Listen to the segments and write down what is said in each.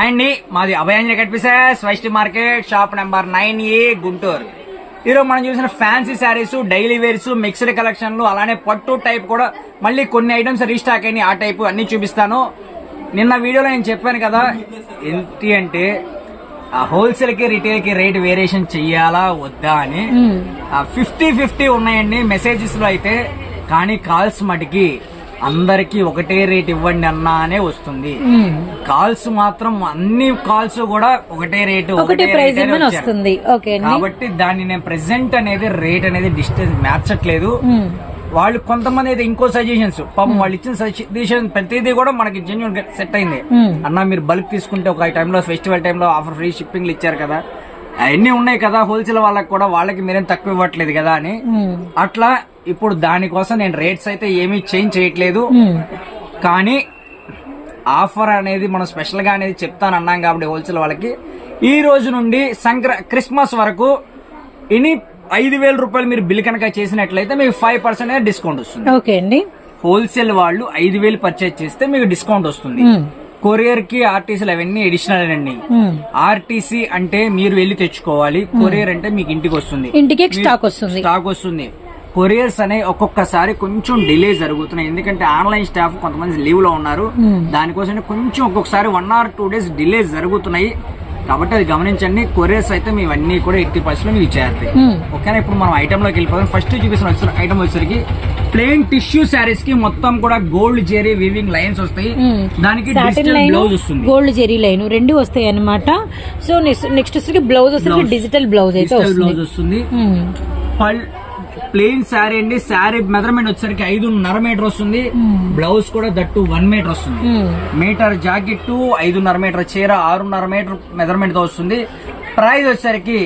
అండి మాది Abhayanjali cut pieces Vaishnavi market shop number nine A Guntur. ఈరోజు మనం చూసిన fancy saris daily wears mixed కలెక్షన్లు అలానే పట్టు టైప్ కూడా మళ్ళీ కొన్ని ఐటమ్స్ రీస్టాక్ అయినాయి. ఆ టైప్ అన్ని చూపిస్తాను. నిన్న వీడియోలో నేను చెప్పాను కదా ఏంటి అంటే ఆ హోల్సేల్కి రిటైల్కి రేట్ వేరియేషన్ చెయ్యాలా వద్దా అని. ఫిఫ్టీ ఫిఫ్టీ ఉన్నాయండి మెసేజెస్లో అయితే కానీ కాల్స్ మటుకి అందరికి ఒకటే రేట్ ఇవ్వండి అన్నా అనే వస్తుంది. కాల్స్ మాత్రం అన్ని కాల్స్ కూడా ఒకటే రేటు ఒకటే వచ్చారు. వస్తుంది. కాబట్టి దాన్ని నేను ప్రెసెంట్ అనేది రేట్ అనేది డిస్టెన్స్ మార్చట్లేదు. వాళ్ళు కొంతమంది అయితే ఇంకో సజెషన్స్ పాపం వాళ్ళు ఇచ్చిన సజెషన్ ప్రతిదీ కూడా మనకి జెన్యున్ సెట్ అయింది. అన్న మీరు బల్క్ తీసుకుంటే ఒక టైంలో ఫెస్టివల్ టైంలో ఆఫర్ ఫ్రీ షిప్పింగ్ ఇచ్చారు కదా. అవన్నీ ఉన్నాయి కదా హోల్సేల్ వాళ్ళకి కూడా వాళ్ళకి మీరేం తక్కువ ఇవ్వట్లేదు కదా అని. అట్లా ఇప్పుడు దానికోసం నేను రేట్స్ అయితే ఏమీ చేంజ్ చేయట్లేదు. కానీ ఆఫర్ అనేది మనం స్పెషల్గా అనేది చెప్తాను అన్నాం కాబట్టి హోల్సేల్ వాళ్ళకి. ఈ రోజు నుండి సంక్ర క్రిస్మస్ వరకు ఎనీ ఐదు వేల రూపాయలు మీరు బిల్ కనుక చేసినట్లయితే మీకు ఫైవ్ పర్సెంట్ డిస్కౌంట్ వస్తుంది. ఓకే అండి. హోల్సేల్ వాళ్ళు ఐదు వేలు పర్చేజ్ చేస్తే మీకు డిస్కౌంట్ వస్తుంది. కొరియర్కి ఆర్టీసీలు అవన్నీ ఎడిషనల్ అండి. ఆర్టీసీ అంటే మీరు వెళ్ళి తెచ్చుకోవాలి. కొరియర్ అంటే మీకు ఇంటికి వస్తుంది. ఇంటికి స్టాక్ వస్తుంది. స్టాక్ వస్తుంది. కొరియర్స్ అనే ఒక్కొక్కసారి కొంచెం డిలే జరుగుతున్నాయి. ఎందుకంటే ఆన్లైన్ స్టాఫ్ కొంతమంది లీవ్లో ఉన్నారు దానికోసం కొంచెం ఒక్కొక్కసారి one or two days delay జరుగుతున్నాయి. కాబట్టి అది గమనించండి. కొరియర్స్ అయితే మీ అన్ని కూడా ఎయిటీ పర్సెంట్ మీకు చేస్తాయి ఓకేనా? ఇప్పుడు మనం ఐటమ్లోకి వెళ్ళిపోతాం ఫస్ట్ చూపిస్తున్న వచ్చిన ఐటమ్ వచ్చేసరికి ప్లెయిన్ టిష్యూ శారీస్కి మొత్తం కూడా గోల్డ్ జెరీ వీవింగ్ లైన్స్ వస్తాయి. దానికి బ్లౌజ్ వస్తుంది. గోల్డ్ జెరీ లైన్ రెండు వస్తాయి అన్నమాట సో నెక్స్ట్ వచ్చి బ్లౌజ్ వచ్చేసరికి డిజిటల్ బ్లౌజ్ అయితే వస్తుంది. బ్లౌజ్ వస్తుంది. మ్మ్. ప్లెయిన్ శారీ అండి. శారీ మెజర్మెంట్ వచ్చేసరికి ఐదున్నర మీటర్ వస్తుంది. బ్లౌజ్ కూడా దట్టు వన్ మీటర్ వస్తుంది. మీటర్ జాకెట్ ఐదున్నర మీటర్ చీర ఆరున్నర మీటర్ మెజర్మెంట్తో వస్తుంది. ప్రైస్ వచ్చేసరికి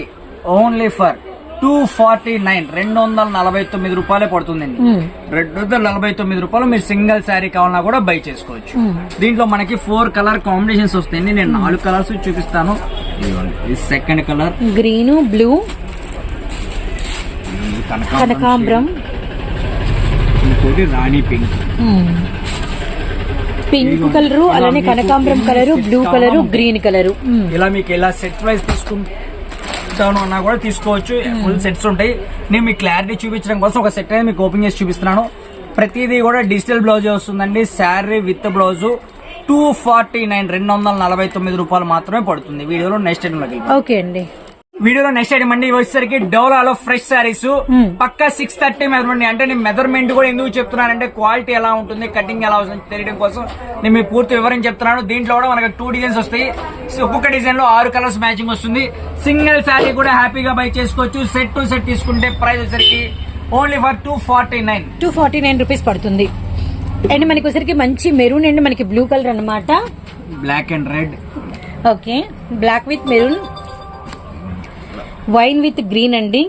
only for two forty nine. రెండు వందల నలభై తొమ్మిది రూపాయలే పడుతుందండి. రెండు వందల నలభై తొమ్మిది రూపాయలు మీరు సింగిల్ శారీ కావాలన్నా కూడా బై చేసుకోవచ్చు. దీంట్లో మనకి ఫోర్ కలర్ కాంబినేషన్స్ వస్తాయండి. నేను నాలుగు కలర్స్ చూపిస్తాను. ఇది సెకండ్ కలర్. గ్రీన్ బ్లూ కనకాంబరం. ఇంకోటి రాణి పింక్. పింక్ కలరు అలానే కనకాంబరం colour blue colour green colour. ఇలా మీకు ఇలా సెట్ వైజ్ తీసుకుంటాను అన్నా కూడా తీసుకోవచ్చు. ఫుల్ సెట్స్ ఉంటాయి. నేను మీకు క్లారిటీ చూపించడం కోసం ఒక సెట్ అనేది మీకు ఓపెన్ చేసి చూపిస్తున్నాను. ప్రతిదీ కూడా డిజిటల్ బ్లౌజ్ వస్తుందండి. Sari with blouse two forty nine రెండు వందల నలభై తొమ్మిది రూపాయలు మాత్రమే పడుతుంది. వీడియోలో నెక్స్ట్ ఐటమ్లోకి వెళ్దాం. ఓకే అండి. వీడియోలో నెక్స్ట్ ఐటమ్ అండి. వచ్చేసరికి డోలాలో ఫ్రెష్ శారీస్ పక్క సిక్స్ థర్టీ మెజర్మెంట్ అంటే నేను మెజర్మెంట్ కూడా ఎందుకు చెప్తున్నానంటే క్వాలిటీ ఎలా ఉంటుంది కటింగ్ ఎలా వస్తుంది తెలియడం కోసం. నేను మీ పూర్తి వివరం చెప్తున్నాను. దీంట్లో కూడా మనకి టూ డిజైన్స్ వస్తాయి. సో ఒక్కొక్క డిజైన్లో ఆరు కలర్స్ మ్యాచింగ్ వస్తుంది. సింగిల్ శారీ కూడా హ్యాపీగా బై చేసుకోవచ్చు. సెట్ టు సెట్ తీసుకుంటే ప్రైస్ వచ్చేసరికి only for two forty nine two forty nine rupees పడుతుంది. అండ్ మనకి వచ్చరికి మంచి మెరూన్ అండ్ మనకి బ్లూ కలర్ అన్నమాట. Black and red okay. Black with maroon. Wine with green అండి.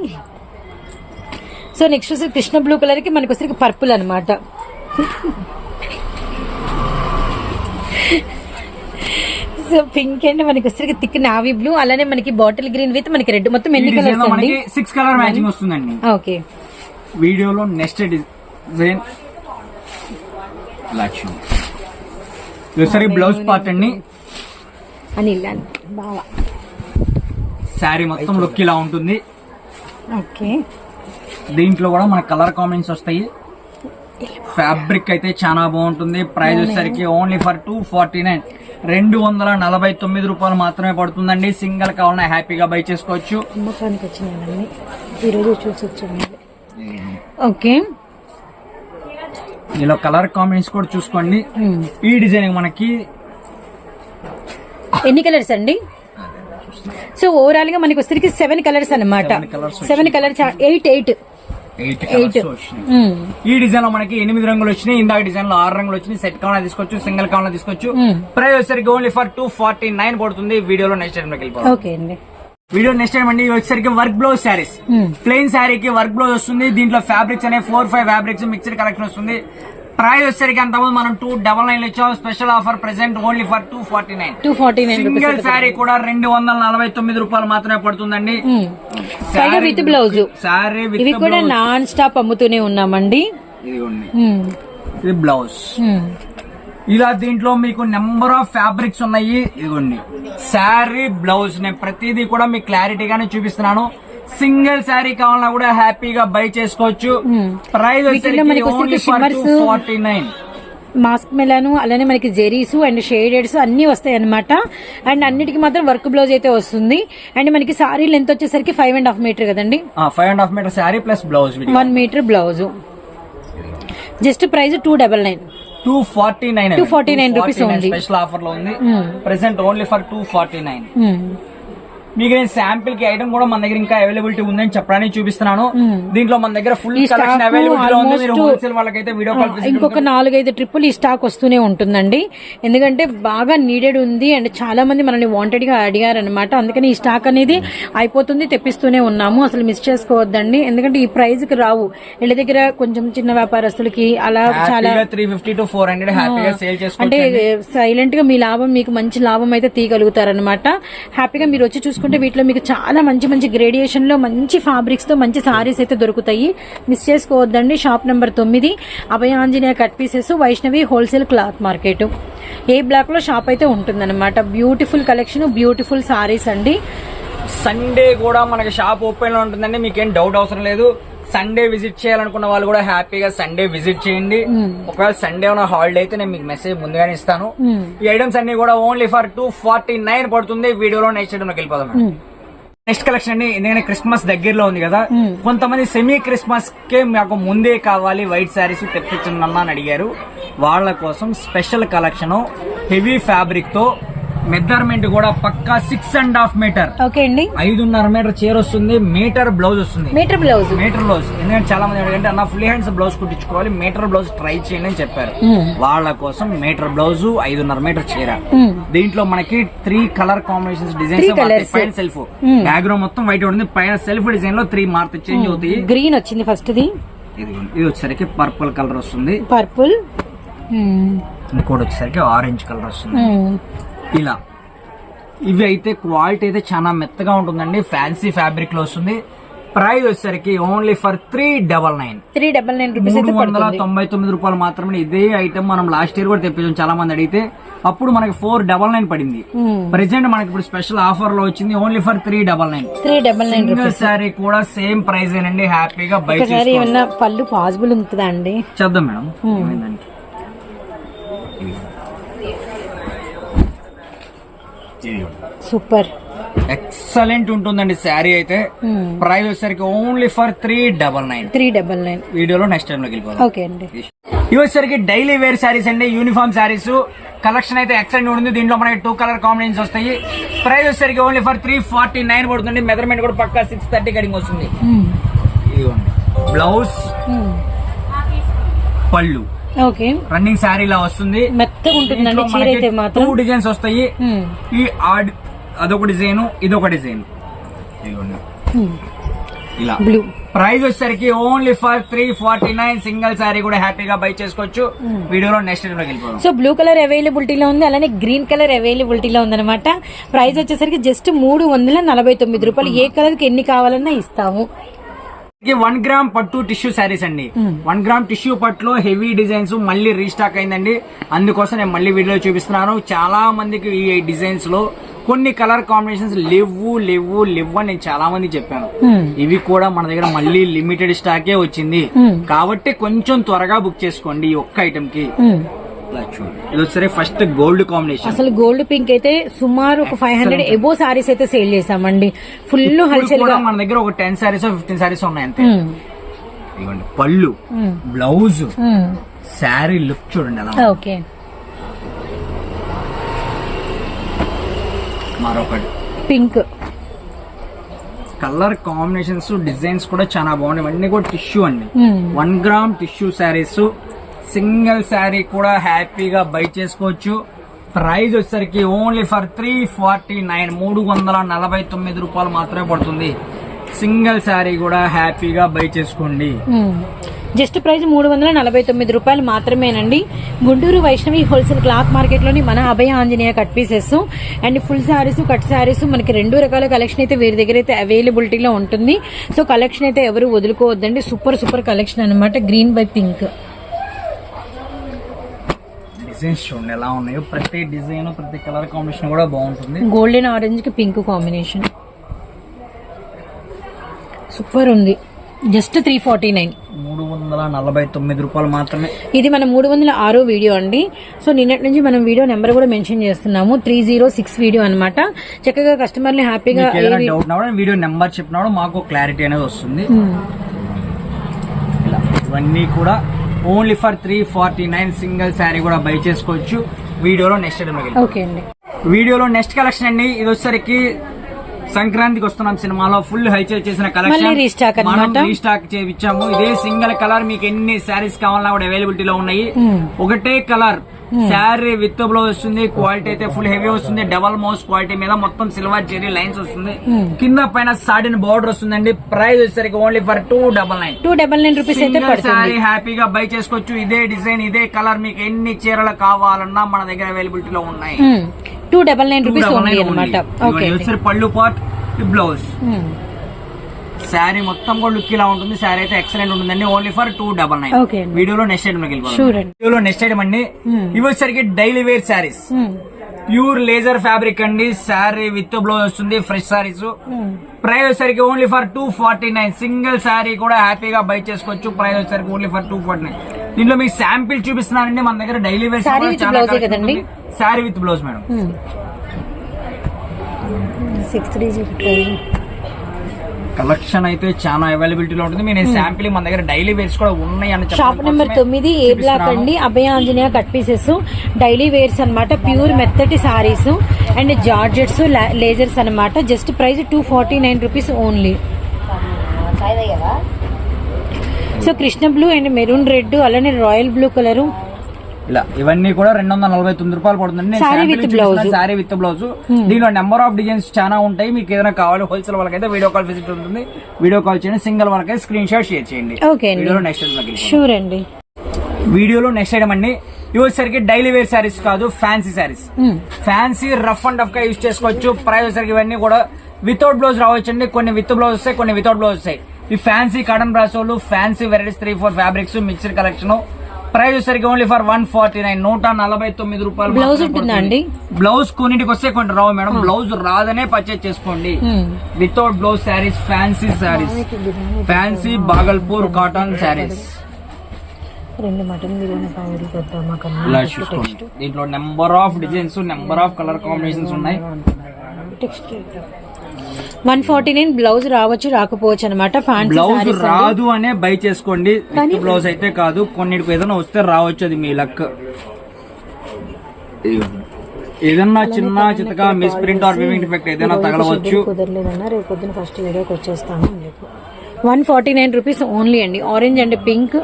సో నెక్స్ట్ వచ్చి కృష్ణ బ్లూ కలర్కి మనకి వచ్చరికి పర్పుల్ అనమాట సో పింక్ అండ్ మనకి వచ్చరికి థిక్ నావీ బ్లూ. అలానే మనకి బాటిల్ గ్రీన్ విత్ మనకి రెడ్. మొత్తం ఎన్ని కలర్స్ అండి? సిక్స్ కలర్ మ్యాచింగ్ వస్తుందండి. ఓకే. వీడియోలో next design Lakshmi blouse part అండి. అని ఇలా బావా. శారీ మొత్తం లుక్ ఇలా ఉంటుంది. ఓకే. దీంట్లో కూడా మన కలర్ కాంబినేషన్స్ వస్తాయి. ఫ్యాబ్రిక్ అయితే చాలా బాగుంటుంది. ప్రైస్ వచ్చేసరికి only for two forty nine రెండు వందల నలభై తొమ్మిది రూపాయలు మాత్రమే పడుతుందండి. సింగిల్ కావాలన్నా హ్యాపీగా బై చేసుకోవచ్చు. ఓకే. ఇలా కలర్ కాంబినేషన్ కూడా చూసుకోండి. Hmm. ఈ డిజైన్ మనకి ఎన్ని కలర్స్ అండి? సో ఓవరాల్గా మనకి వచ్చరికి seven colours colours seven colours eight eight ఈ డిజైన్లో మనకి ఎనిమిది రంగులు వచ్చినాయి. ఇందాక డిజైన్లో ఆరు రంగులు వచ్చినాయి. సెట్ కావాలన్నా తీసుకోవచ్చు సింగిల్ కావాలన్నా తీసుకోవచ్చు. ప్రైస్ వచ్చేసరికి only for two forty nine పడుతుంది. వీడియోలో నెక్స్ట్ టైం అండి. వీడియో నెక్స్ట్ టైం అండి. వచ్చేసరికి వర్క్ బ్లౌజ్ శారీస్ ప్లెయిన్ శారీకి వర్క్ బ్లౌజ్ వస్తుంది. దీంట్లో ఫ్యాబ్రిక్స్ అనే four five fabrics mixed collection వస్తుంది. ప్రైస్ వచ్చేసరికి అంతకుముందు మనం టూ డబల్ నైన్ ఇచ్చాం. Special offer present only for two forty nine two forty nine single sari కూడా రెండు వందల నలభై తొమ్మిది రూపాయలు మాత్రమే పడుతుందండి. With blouse. శారీ విత్ ఇవి కూడా నాన్ స్టాప్ అమ్ముతూనే ఉన్నామండి. ఇదిగోండి. మ్మ్. ఇది బ్లౌజ్ మ్మ్. ఇలా దీంట్లో మీకు నెంబర్ ఆఫ్ ఫ్యాబ్రిక్స్ ఉన్నాయి. ఇదిగోండి. శారీ బ్లౌజ్ నేను ప్రతిదీ కూడా మీకు క్లారిటీగానే చూపిస్తున్నాను. సింగిల్ శారీ కావాలన్నా కూడా హ్యాపీగా బై చేసుకోవచ్చు. ప్రైస్ వచ్చేసరికి ఫార్టీ నైన్ మాస్క్ మెలాను అలానే మనకి జెరీస్ అండ్ షేడెడ్స్ అన్ని వస్తాయి అనమాట అండ్ అన్నిటికి మాత్రం వర్క్ బ్లౌజ్ అయితే వస్తుంది. అండ్ మనకి సారీ లెంత్ వచ్చేసరికి ఫైవ్ అండ్ హాఫ్ మీటర్ కదండి? Five and half metre sari plus blouse one metre blouse just price two double nine two forty nine 249 rupees ఉంది. స్పెషల్ ఆఫర్లో ఉంది. Present only for two forty nine. మీకు నేను శాంపిల్కి item కూడా మన దగ్గర ఇంకా అవైలబిలిటీ ఉందని చెప్పడానికి చూపిస్తున్నాను. దీంట్లో మన దగ్గర ఫుల్ కలెక్షన్ అవైలబిలిటీ ఉంది. మీరు almost- హోల్సేల్ వాళ్ళకైతే వీడియో కాల్ ఇంకొక నాలుగైదు ట్రిప్పులు ఈ స్టాక్ వస్తూనే ఉంటుందండి. ఎందుకంటే బాగా నీడెడ్ ఉంది అండ్ చాలా మంది మనల్ని వాంటెడ్గా అడిగారు అనమాట అందుకని ఈ స్టాక్ అనేది అయిపోతుంది తెప్పిస్తూనే ఉన్నాము. అసలు మిస్ చేసుకోవద్దండి. ఎందుకంటే ఈ ప్రైస్కి రావు. ఇళ్ళ దగ్గర కొంచెం చిన్న వ్యాపారస్తులకి అలా చాలా three fifty to four hundred హ్యాపీగా సేల్ అంటే సైలెంట్గా మీ లాభం మీకు మంచి లాభం అయితే తీయగలుగుతారనమాట హ్యాపీగా మీరు వచ్చి చూసుకుంటే వీటిలో మీకు చాలా మంచి మంచి గ్రేడియేషన్లో మంచి ఫ్యాబ్రిక్స్తో మంచి సారీస్ అయితే దొరుకుతాయి. మిస్ చేసుకోవద్దండి షాప్ నెంబర్ తొమ్మిది Abhaya Anjaneya cut pieces Vaishnavi wholesale cloth market A బ్లాక్లో షాప్ అయితే ఉంటుందన్నమాట. బ్యూటిఫుల్ కలెక్షన్ బ్యూటిఫుల్ సారీస్ అండి. సండే కూడా మనకి షాప్ ఓపెన్లో ఉంటుందండి మీకేం డౌట్ అవసరం లేదు. సండే విజిట్ చేయాలనుకున్న వాళ్ళు కూడా హ్యాపీగా సండే విజిట్ చేయండి. ఒకవేళ సండే ఉన్న హాలిడే అయితే నేను మీకు మెసేజ్ ముందుగానే ఇస్తాను. ఈ ఐటమ్స్ అన్ని కూడా only for two forty nine పడుతుంది. వీడియోలో నెక్స్ట్ ఐటమ్ వెళ్ళిపోదాం నెక్స్ట్ కలెక్షన్ అండి ఎందుకంటే క్రిస్మస్ దగ్గరలో ఉంది కదా. కొంతమంది సెమీ క్రిస్మస్ కే మాకు ముందే కావాలి వైట్ శారీస్ తెప్పించండి అన్న అని అడిగారు. వాళ్ళ కోసం స్పెషల్ కలెక్షన్ హెవీ ఫ్యాబ్రిక్తో మెజర్మెంట్ కూడా పక్కా six and half metre okay అండి. ఐదున్నర మీటర్ చీర వస్తుంది మీటర్ బ్లౌజ్ వస్తుంది. మీటర్ బ్లౌజ్ మీటర్ బ్లౌజ్ ఎందుకంటే చాలా మంది అడిగారు అన్న ఫుల్ హ్యాండ్స్ బ్లౌజ్ కుట్టించుకోవాలి మీటర్ బ్లౌజ్ ట్రై చేయండి అని చెప్పారు. వాళ్ళ కోసం మీటర్ బ్లౌజ్ ఐదున్నర మీటర్ చీర దీంట్లో మనకి త్రీ కలర్ కాంబినేషన్స్ డిజైన్స్. పైన సెల్ఫ్ బ్యాక్గ్రౌండ్ మొత్తం వైట్ ఉంటుంది. పైన సెల్ఫ్ డిజైన్లో త్రీ మార్క్ చేంజ్ అవుతాయి. గ్రీన్ వచ్చింది ఫస్ట్ ది ఇది ఇది వచ్చేసరికి పర్పుల్ కలర్ వస్తుంది. పర్పుల్ ఇంకోటి వచ్చేసరికి ఆరెంజ్ కలర్ వస్తుంది. ఇలా. ఇవి అయితే క్వాలిటీ అయితే చాలా మెత్తగా ఉంటుందండి. ఫ్యాన్సీ ఫ్యాబ్రిక్లో వస్తుంది. ప్రైస్ వచ్చేసరికి only for three double nine three double nine rupees మూడు వందల తొంభై తొమ్మిది రూపాయలు మాత్రమే. ఇదే ఐటమ్ మనం లాస్ట్ ఇయర్ కూడా తెప్పించాం. చాలా మంది అడిగితే అప్పుడు మనకి ఫోర్ డబల్ నైన్ పడింది. ప్రెసెంట్ మనకి ఇప్పుడు స్పెషల్ ఆఫర్లో వచ్చింది. Only for three double nine three double nine single sari కూడా సేమ్ ప్రైస్ ఏనండి. హ్యాపీగా బై ఒకసారి ఏమన్నా పళ్ళు పాసిబుల్ ఉంటుందా అండి? చేద్దాం మేడం. ఏమైందండి సూపర్. ఎక్సలెంట్ ఉంటుందండి శారీ అయితే. ప్రైస్ వచ్చేసరికి only for three double nine three double nine వీడియోలో నెక్స్ట్ టైం లోకి వెళ్ళిపోదాం. ఓకే అండి. ఇవి వచ్చేసరికి డైలీ వేర్ శారీస్ అండి యూనిఫామ్ శారీస్ కలెక్షన్ అయితే ఎక్సలెంట్ ఉంటుంది. దీంట్లో మనకి టూ కలర్ కాంబినేషన్స్ వస్తాయి. ప్రైస్ వచ్చేసరికి only for three forty nine పడుతుంది మెజర్మెంట్ కూడా పక్కా సిక్స్ థర్టీ కటింగ్ వస్తుంది. బ్లౌజ్ పళ్ళు. ఓకే. రన్నింగ్ శారీ లా వస్తుంది. టూ డిజైన్స్ వస్తాయి. ఈ ఆడ్ అదొక డిజైన్ ఇదొక డిజైన్. ఇలా. బ్లూ ప్రైస్ వచ్చేసరికి only for three forty nine single sari కూడా హ్యాపీగా బై చేసుకోవచ్చు. వీడియోలో నెక్స్ట్ సో బ్లూ కలర్ అవైలబిలిటీలో ఉంది అలానే గ్రీన్ కలర్ అవైలబిలిటీలో ఉందన్నమాట. ప్రైస్ వచ్చేసరికి జస్ట్ మూడు వందల నలభై తొమ్మిది రూపాయలు. ఏ కలర్కి ఎన్ని కావాలన్నా ఇస్తాము. వన్ గ్రామ్ పట్టు టిష్యూ శారీస్ అండి. వన్ గ్రామ్ టిష్యూ పట్టులో హెవీ డిజైన్స్ మళ్ళీ రీస్టాక్ అయిందండి. అందుకోసం నేను మళ్ళీ వీడియో చూపిస్తున్నాను. చాలా మందికి ఈ డిజైన్స్లో కొన్ని కలర్ కాంబినేషన్స్ లేవు లేవు లేవు అని నేను చాలా మంది చెప్పాను. ఇవి కూడా మన దగ్గర మళ్ళీ లిమిటెడ్ స్టాకే వచ్చింది. కాబట్టి కొంచెం త్వరగా బుక్ చేసుకోండి ఈ ఒక్క ఐటమ్కి. ఇది ఫస్ట్ గోల్డ్ కాంబినేషన్ అసలు గోల్డ్ పింక్ అయితే సుమారు ఒక ఫైవ్ హండ్రెడ్ ఎబో సారీస్ అయితే సేల్ చేసామండి ఫుల్ హల్చల్ మన దగ్గర ఒక టెన్ సారీస్ ఫిఫ్టీన్ సారీస్ ఉన్నాయి అంతే. ఇవ్వండి పళ్ళు మ్మ్. బ్లౌజ్ మ్మ్. శారీ లుక్ చూడండి ఎలా ఓకే మరొకటి. పింక్ కలర్ కాంబినేషన్స్ డిజైన్స్ కూడా చాలా బాగున్నాయి. అన్ని కూడా టిష్యూ అండి. One gram tissue saris single sari కూడా హ్యాపీగా బై చేసుకోవచ్చు. ప్రైస్ వచ్చేసరికి only for three forty nine మూడు వందల నలభై తొమ్మిది రూపాయలు మాత్రమే పడుతుంది. సింగిల్ శారీ కూడా హ్యాపీగా బై చేసుకోండి. జస్ట్ ప్రైస్ మూడు వందల నలభై తొమ్మిది రూపాయలు మాత్రమేనండి. గుంటూరు వైష్ణవి హోల్సేల్ క్లాత్ మార్కెట్లోని మన Abhaya Anjaneya cut pieces and full saris cut saris మనకి రెండు రకాల కలెక్షన్ అయితే వీరి దగ్గర అయితే అవైలబిలిటీలో ఉంటుంది. సో కలెక్షన్ అయితే ఎవరు వదులుకోవద్దండి. సూపర్ సూపర్ కలెక్షన్ అన్నమాట. Green by pink. డిజైన్స్ చూడండి ఎలా ఉన్నాయో. ప్రతి డిజైన్ ప్రతి కలర్ కాంబినేషన్ కూడా బాగుంటుంది. గోల్డెన్ ఆరెంజ్కి పింక్ కాంబినేషన్. సూపర్ ఉంది. Just three forty nine. మూడు వందల నలభై తొమ్మిది రూపాయలు మాత్రమే. ఇది మన మూడు వందల ఆరో వీడియో అండి. సో నిన్నటి నుంచి మనం వీడియో నెంబర్ కూడా మెన్షన్ చేస్తున్నాము. త్రీ జీరో సిక్స్ వీడియో అనమాట చక్కగా కస్టమర్ని హ్యాపీగా డౌట్ వీడియో నెంబర్ చెప్పినా కూడా మాకు క్లారిటీ అనేది వస్తుంది. ఇలా ఇవన్నీ కూడా only for three forty nine single sari కూడా బై చేసుకోవచ్చు. వీడియోలో నెక్స్ట్ ఓకే అండి. వీడియోలో నెక్స్ట్ కలెక్షన్ అండి. ఇది వచ్చేసరికి సంక్రాంతికి వస్తున్నాం సినిమాలో. ఫుల్ హైచల్ చేసిన కలెక్షన్ మనం. రీస్టాక్ చేయించాము ఇదే సింగిల్ కలర్ మీకు ఎన్ని శారీస్ కావాలన్నా కూడా అవైలబిలిటీలో ఉన్నాయి. ఒకటే కలర్ శారీ విత్ బ్లౌజ్ వస్తుంది క్వాలిటీ అయితే ఫుల్ హెవీ వస్తుంది డబల్ మౌస్ క్వాలిటీ మీద మొత్తం సిల్వర్ జెరీ లైన్స్ వస్తుంది. కింద పైన సాడిన్ బార్డర్ వస్తుందండి. ప్రైస్ వచ్చేసరికి only for two double nine two double nine rupees అయితే పడుతుంది. శారీ హ్యాపీగా బై చేసుకోవచ్చు. ఇదే డిజైన్ ఇదే కలర్ మీకు ఎన్ని చీరలు కావాలన్నా మన దగ్గర అవైలబిలిటీలో ఉన్నాయి. టూ డబల్ నైన్ రూపీస్ పళ్ళు పాట్ బ్లౌజ్ శారీ మొత్తం కూడా లుక్ ఇలా ఉంటుంది. శారీ అయితే ఎక్సలెంట్ ఉంటుందండి. Only for two double nine వీడియోలో నెక్స్ట్ ఐటమ్ వీడియోలో నెక్స్ట్ ఐటమ్ అండి. ఇవి వచ్చేసరికి daily wear saris pure laser fabric అండి. శారీ విత్ బ్లౌజ్ వస్తుంది. ఫ్రెష్ శారీస్ ప్రైస్ వచ్చేసరికి only for two forty nine single sari కూడా హ్యాపీగా బై చేసుకోవచ్చు. ప్రైస్ వచ్చేసరికి only for two forty nine దీంట్లో మీకు శాంపిల్ చూపిస్తున్నానండి. మన దగ్గర daily wear? Sari with blouse madam six three collection అయితే చాలా అవైలబిలిటీలో ఉంటుంది. మీరు శాంపిల్ మన దగ్గర డైలీ వేర్స్ కూడా ఉన్నాయి అని షాప్ నెంబర్ తొమ్మిది ఏ బ్లాక్. అండి? Abhaya Anjaneya cut pieces daily wears అన్నమాట. ప్యూర్ మెత్తటి సారీస్ అండ్ జార్జెట్స్ లేజర్స్ అన్నమాట. Just price two forty nine rupees only so Krishna blue and maroon red అలానే రాయల్ బ్లూ కలర్ ఇలా ఇవన్నీ కూడా రెండు వందల నలభై తొమ్మిది రూపాయలు పడుతుంది. సారీ విత్ బ్లౌజ్ దీనిలో నెంబర్ ఆఫ్ డిజైన్స్ చాలా ఉంటాయి. మీకు ఏదైనా కావాలి హోల్సేల్ వాళ్ళకైతే వీడియో కాల్ విజిట్ ఉంటుంది. వీడియో కాల్ చేయండి. సింగిల్ వాళ్ళకైతే స్క్రీన్ షాట్ షేర్ చేయండి. అండి. వీడియోలో నెక్స్ట్ షూర్ అండి. వీడియోలో నెక్స్ట్ ఐటమ్ అండి. ఇవి వచ్చేసరికి డైలీ వేర్ శారీస్ కాదు fancy saris Hmm. Fancy rough and టఫ్గా యూజ్ చేసుకోవచ్చు. ప్రైస్ వచ్చేసరికి ఇవన్నీ కూడా వితౌట్ బ్లౌజ్ రావచ్చండి. కొన్ని విత్ బ్లౌజ్ వస్తాయి కొన్ని వితౌట్ బ్లౌజ్ వస్తాయి. ఈ fancy cotton బ్రాసోలు fancy varieties three four fabrics mixed collection price వచ్చేసరికి only for one forty nine నూట నలభై తొమ్మిది రూపాయలు Blouse మాత్రమే ఉంటుందా పడుతుంది. అండి? బ్లౌజ్ కొన్నింటికి వస్తే కొన్ని రావు మేడం. బ్లౌజ్ రాదనే పర్చేజ్ చేసుకోండి. Without blouse saris fancy saris fancy Bhagalpur cotton saris రెండు మటన్ బిర్యానీ కావాలి పెద్దామా ఇలా చూసుకోండి. దీంట్లో number of designs number of colour combinations ఉన్నాయి. వన్ ఫార్టీ నైన్ బ్లౌజ్ రావచ్చు రాకపోవచ్చు అనమాట ఫ్యాన్సీ బ్లౌజ్ సారీస్ రాదు అనే బై చేసుకోండి. బ్లౌజ్ అయితే కాదు. కొన్నిటికి ఏదైనా వస్తే రావచ్చు అది మీ లక్. ఏదన్నా చిన్న చితక miss print or weaving defect ఏదైనా తగలవచ్చు. కుదరలేదన్నా రేపు పొద్దున ఫస్ట్ వీడియోకి వచ్చేస్తాను one forty nine rupees only అండి. Orange and pink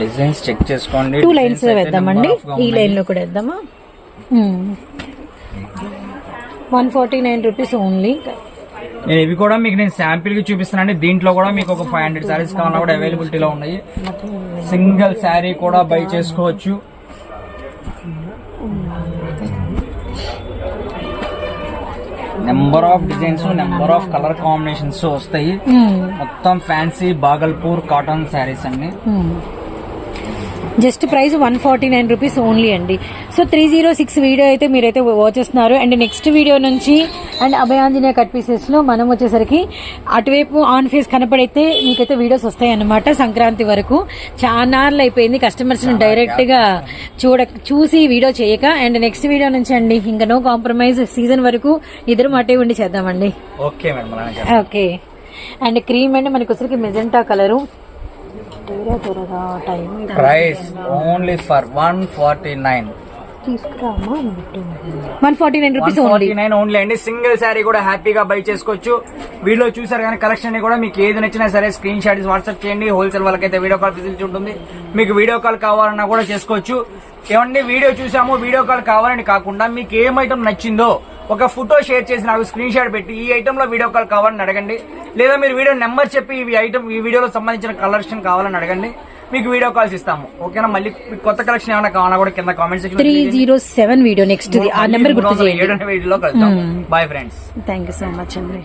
designs check చేసుకోండి. టూ లైన్స్ వేద్దామండి. ఈ. లైన్లో కూడా వేద్దామా? One forty nine rupees only. నేను ఇవి కూడా మీకు నేను శాంపిల్కి చూపిస్తున్నాను దీంట్లో కూడా మీకు ఒక ఫైవ్ హండ్రెడ్ శారీస్ కావాలన్నా కూడా అవైలబిలిటీలో ఉన్నాయి. సింగిల్ శారీ కూడా బై చేసుకోవచ్చు. Number of designs number of colour combinations వస్తాయి. మొత్తం ఫ్యాన్సీ బాగల్పూర్ కాటన్ శారీస్ అన్ని just price one forty nine rupees only అండి. So three zero six video అయితే మీరైతే వాచ్ చేస్తున్నారు. అండ్ నెక్స్ట్ వీడియో నుంచి అండ్ అభయాంజనేయ కట్ పీసెస్లో మనం వచ్చేసరికి అటువైపు ఆన్ ఫేస్ కనపడైతే మీకైతే వీడియోస్ వస్తాయి అన్నమాట సంక్రాంతి వరకు. చాలా అయిపోయింది కస్టమర్స్ని డైరెక్ట్గా చూడ చూసి వీడియో చేయక. అండ్ నెక్స్ట్ వీడియో నుంచి అండి ఇంకా నో కాంప్రమైజ్ సీజన్ వరకు ఇద్దరు అటే ఉండి చేద్దామండి. ఓకే అండ్ క్రీమ్ అండ్ మనకి వచ్చరికి మెజెంటా కలరు త్వరగా త్వరగా time price only for one forty nine. తీసుకురామా one forty nine rupees forty nine only అండి. సింగిల్ శారీ కూడా హ్యాపీగా బై చేసుకోవచ్చు. వీడియో చూసారు కానీ కలెక్షన్ కూడా మీకు ఏది నచ్చినా సరే స్క్రీన్ షాట్ వాట్సాప్ చేయండి. హోల్సేల్ వాళ్ళకైతే వీడియో కాల్ ఫెసిలిటీ ఉంటుంది. మీకు వీడియో కాల్ కావాలన్నా కూడా చేసుకోవచ్చు. ఏమండి వీడియో చూసాము వీడియో కాల్ కావాలని కాకుండా మీకు ఏం ఐటమ్ నచ్చిందో ఒక ఫోటో షేర్ చేసి నాకు స్క్రీన్ షాట్ పెట్టి ఈ ఐటమ్లో వీడియో కాల్ కావాలని అడగండి. లేదా మీరు వీడియో నెంబర్ చెప్పి ఈ ఐటమ్ ఈ వీడియోలో సంబంధించిన కలెక్షన్ కావాలని అడగండి. మీకు వీడియో కాల్స్ ఇస్తాము. ఓకేనా? మళ్ళీ కొత్త కలెక్షన్ ఏమైనా కావాలన్నా కూడా కింద comment three section zero seven video next ఆ నెంబర్ గుర్తు చేయండి. వీడియోలో కలుద్దాం. Bye friends thank you so much అండి